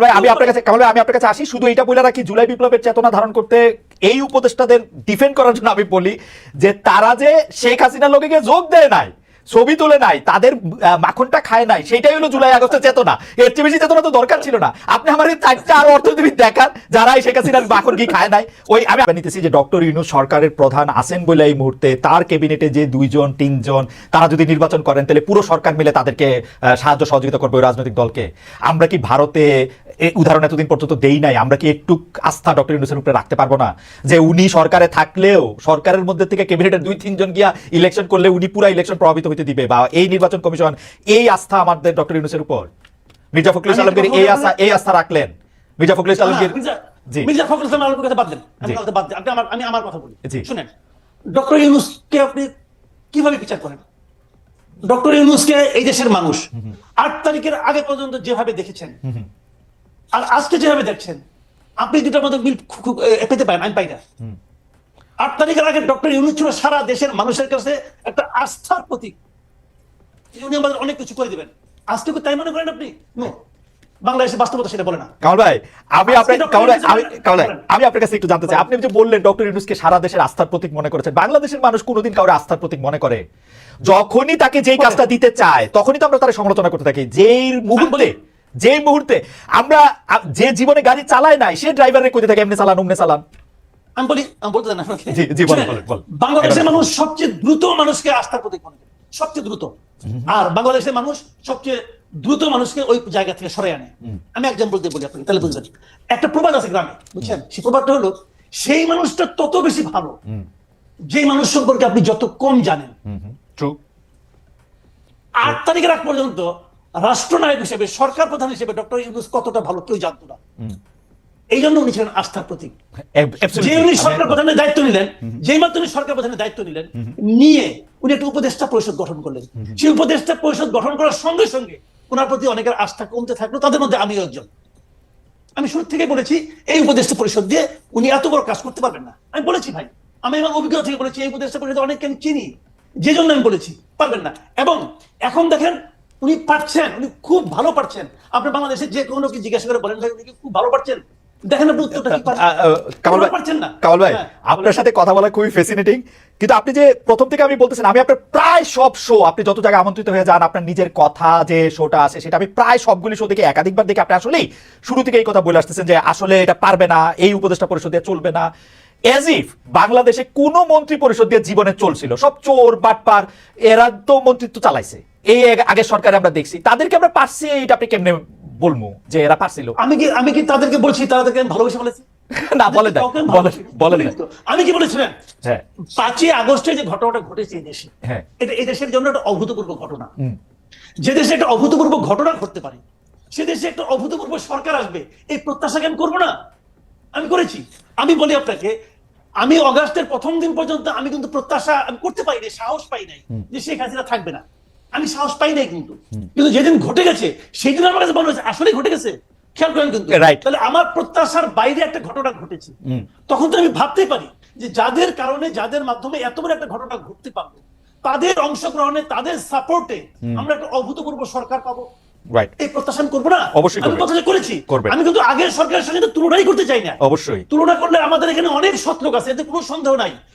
ভাই আমি আপনার কাছে কামাল ভাই আমি আপনার কাছে আসি। শুধু এটা বলে রাখি জুলাই বিপ্লবের চেতনা ধারণ করতে এই উপদেষ্টাদের ডিফেন্ড করার জন্য আমি বলি যে তারা যে শেখ হাসিনার লোকে যোগ দেয় নাই ছবি তুলে নাই, তাদের মাখনটা খায় নাই সেটাই হলো জুলাই আগস্টের চেতনা। এর চেয়ে বেশি চেতনা তো দরকার ছিল না। আপনি আমার এই চারটা আর অর্থনীতিবিদ দেখান, যারা এই শেখ হাসিনার মাখন কি খায় নাই। ওই আমি নিতেছি যে ডক্টর ইউনুস সরকারের প্রধান আছেন বলে এই মুহূর্তে তার ক্যাবিনেটে যে দুইজন, তিনজন, তারা যদি নির্বাচন করেন, তাহলে পুরো সরকার মিলে তাদেরকে সাহায্য সহযোগিতা করবে রাজনৈতিক দলকে। আমরা কি ভারতে এ উদাহরণ এতদিন পর্যন্ত দেই নাই? আমরা কি একটু আস্থা ডক্টর ইউনুসের উপরে রাখতে পারব না? যে উনি সরকারে থাকলেও, সরকারের মধ্যে থেকে ক্যাবিনেটের দুই, তিনজন গিয়া ইলেকশন করলে উনি পুরো ইলেকশন প্রভাবিত হতে দিবে বা এই নির্বাচন কমিশন এই আস্থা আমাদের ডক্টর ইউনুসের উপর? মির্জা ফখরুল আমি ইসলামকে এই আস্থা এই আস্থা রাখলেন। মির্জা ফখরুল ইসলামকে মির্জা- জি। মির্জা ফখরুল ইসলাম আলমের কথা বাদ দেন। আমি কথা বাদ দেন। আপনি আমার আমি আমার কথা বলি। শুনেন ডক্টর ইউনুসকে আপনি কীভাবে বিচার করেন? ডক্টর ইউনুসকে এই দেশের মানুষ আট তারিখের আগে পর্যন্ত যেভাবে দেখেছেন আর আজকে যেভাবে দেখছেন আপনি দুটার মধ্যে মিল পেতে পারেন আমি পাই না। আট তারিখের আগে ডক্টর ইউনুস ছিল সারা দেশের মানুষের কাছে একটা আস্থার প্রতীক। উনি আমাদের অনেক কিছু করে দিবেন। আজকে তাই মনে করেন আপনি? বাংলাদেশের বাস্তবতা সেটা বলে না। কামাল ভাই আমি আপনার ডক্টর কামাল আমি কামাল আমি আপনার কাছে একটু জানতে চাই। আপনি যে বললেন ডক্টর ইউনুসকে সারা দেশের আস্থার প্রতীক মনে করেছেন বাংলাদেশের মানুষ কোনোদিন কাউরে আস্থার প্রতীক মনে করে? যখনই তাকে যেই কাজটা দিতে চায় তখনই তো আমরা তার সমালোচনা করতে থাকি। যেই মুহূর্তে যেই মুহূর্তে আমরা যে জীবনে গাড়ি চালায় নাই সে ড্রাইভারের কইতে থাকে এমনি চালান অমনি চালান। আমি বলি বলতে দেন আমাকে। বাংলাদেশের মানুষ সবচেয়ে দ্রুত মানুষকে আস্থার প্রতীক মনে করে সবচেয়ে দ্রুত। আর বাংলাদেশের মানুষ সবচেয়ে দ্রুত মানুষকে ওই জায়গা থেকে সরে আনে। আমি এক্সাম্পল দিয়ে বলি আপনাকে তাহলে বুঝবেন। একটা প্রবাদ আছে গ্রামে বুঝছেন? সেই প্রবাদটা হলো সেই মানুষটা তত বেশি ভালো যেই মানুষ সম্পর্কে আপনি যত কম জানেন। আট তারিখের আগ পর্যন্ত রাষ্ট্রনায়ক হিসেবে সরকার প্রধান হিসেবে ডক্টর ইউনুস কতটা ভালো কেউ জানতো না। এই জন্য উনি ছিলেন আস্থার প্রতীক। যে উনি সরকার প্রধানের দায়িত্ব নিলেন যেই মাত্র উনি সরকার প্রধানের দায়িত্ব নিলেন নিয়ে উনি একটা উপদেষ্টা পরিষদ গঠন করলেন। সেই উপদেষ্টা পরিষদ গঠন করার সঙ্গে সঙ্গে ওনার প্রতি অনেকের আস্থা কমতে থাকল তাদের মধ্যে আমিও একজন। আমি শুরু থেকে বলেছি এই উপদেষ্টা পরিষদ দিয়ে উনি এত বড় কাজ করতে পারবেন না। আমি বলেছি ভাই আমি আমার অভিজ্ঞতা থেকে বলেছি এই উপদেষ্টা পরিষদ অনেককে আমি চিনি। যে জন্য আমি বলেছি পারবেন না। এবং এখন দেখেন উনি পারছেন উনি খুব ভালো পারছেন। আপনি বাংলাদেশে যে কোনো কি জিজ্ঞাসা করে বলেন ভাই উনি খুব ভালো পারছেন? দেখেন আপনি উত্তরটা কি কামাল ভাই পারছেন না। কামাল ভাই হ্যাঁ, আপনার সাথে কথা বলা খুবই ফ্যাসিনেটিং কিন্তু আপনি যে প্রথম থেকে আমি বলতেছেন আমি আপনার প্রায় সব শো আপনি যত জায়গায় আমন্ত্রিত হয়ে যান আপনার নিজের কথা যে শোটা আছে সেটা আমি প্রায় সবগুলি শো দেখে একাধিকবার দেখে আপনি আসলেই শুরু থেকে এই কথা বলে আসতেছেন যে আসলে এটা পারবে না এই উপদেষ্টা পরিষদ দিয়ে চলবে না। এজ ইফ বাংলাদেশে কোনো মন্ত্রী পরিষদ দিয়ে জীবনে চলছিল সব চোর বাটপার এরা তো মন্ত্রিত্ব চালাইছে। এই আগে- আগের সরকারে আমরা দেখছি। তাদেরকে আমরা পারছি এটা আপনি কেমনে বলব যে এরা পারছিল। আমি কি আমি কি তাদেরকে বলছি? তাদেরকে আমি ভালোবেসে বলেছি না বলি তো। আমি কি বলেছিলেন হ্যাঁ। পাঁচই আগস্টে যে ঘটনাটা ঘটেছে এই দেশে হ্যাঁ। এটা এই দেশের জন্য একটা অভূতপূর্ব ঘটনা। যে দেশে একটা অভূতপূর্ব ঘটনা ঘটতে পারে সে দেশে একটা অভূতপূর্ব সরকার আসবে এই প্রত্যাশাকে আমি করব না? আমি করেছি। আমি বলি আপনাকে আমি অগাস্টের প্রথম দিন পর্যন্ত আমি কিন্তু প্রত্যাশা আমি করতে পারি নাই সাহস পাই নাই যে শেখ হাসিনা থাকবে না। আমি সাহস পাই নাই কিন্তু। কিন্তু যেদিন ঘটে গেছে সেই দিন আমার কাছে মনে হচ্ছে আসলে ঘটে গেছে। খেয়াল করেন কিন্তু। তাহলে আমার প্রত্যাশার বাইরে একটা ঘটনা ঘটেছে। তখন তো আমি ভাবতেই পারি যে যাদের কারণে যাদের মাধ্যমে এত বড় একটা ঘটনা ঘটতে পারল তাদের অংশগ্রহণে তাদের সাপোর্টে আমরা একটা অভূতপূর্ব সরকার পাবো। রাইট এই প্রত্যাশা করব না? অবশ্যই আমি। প্রত্যাশা করেছি। আমি কিন্তু আগের সরকারের সঙ্গে তুলনাই করতে চাই না। অবশ্যই। তুলনা করলে আমাদের এখানে অনেক সৎ লোক আছে এতে কোনো সন্দেহ নাই।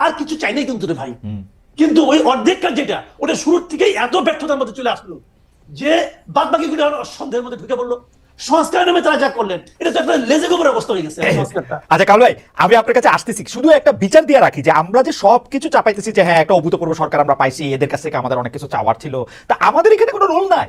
আর কিছু চাই নাই কিন্তু ভাই। কিন্তু ওই অর্ধেক কাজ যেটা ওটা শুরুর থেকেই এত ব্যর্থতার মধ্যে চলে আসলো যে বাদ বাকি গুলো সন্দেহের মধ্যে ঢুকে পড়ল। সংস্কার নামে তারা যা করলেন এটা তো একটা লেজে গোবর অবস্থা হয়ে গেছে আচ্ছা কাল ভাই আমি আপনার কাছে আসতেছি। শুধু একটা বিচার দিয়ে রাখি যে আমরা যে সব কিছু চাপাইতেছি যে হ্যাঁ একটা অভূতপূর্ব সরকার আমরা পাইছি এদের কাছ থেকে আমাদের অনেক কিছু চাওয়ার ছিল তা আমাদের এখানে কোনো রোল নাই।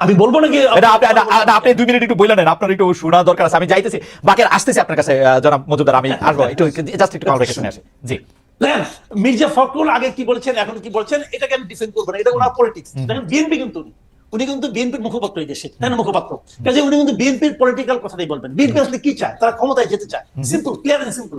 আমি বলব নাকি আপনি দুই মিনিট একটু বললেন না আপনার একটু শোনা দরকার আছে আমি যাইতেছি। বাকি আসতেছি আপনার কাছে জনাব মজুমদার আমি আসব একটু জাস্ট একটু কনভারসেশনে আসি। জি। মির্জা ফখরুল আগে কি বলছেন এখন কি বলছেন এটাকে আমি ডিফেন্ড করব না এটা ওনার পলিটিক্স দেখেন বিএনপি কিন্তু উনি। উনি কিন্তু বিএনপির মুখপাত্র এই দেশে তাই না মুখপাত্র? কাজে উনি কিন্তু বিএনপির পলিটিক্যাল কথাটাই বলবেন। বিএনপি আসলে কি চায়? তারা ক্ষমতায় যেতে চায়। Simple clear and simple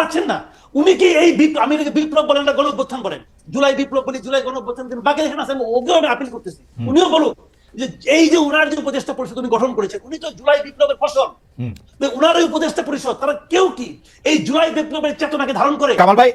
পাচ্ছেন না। উনি কি এই বিপ্লব আমি বিপ্লব বলেন না গণ অভ্যুত্থান বলেন। জুলাই বিপ্লব বলি জুলাই গণ অভ্যুত্থান বাকি এখানে আছে ওকেও আমি আপিল করতেছি। উনিও বলুক যে এই যে উনার যে উপদেষ্টা পরিষদ উনি গঠন করেছেন উনি তো জুলাই বিপ্লবের ফসল। উনার ওই উপদেষ্টা পরিষদ তারা কেউ কি এই জুলাই বিপ্লবের চেতনাকে ধারণ করে? কামাল ভাই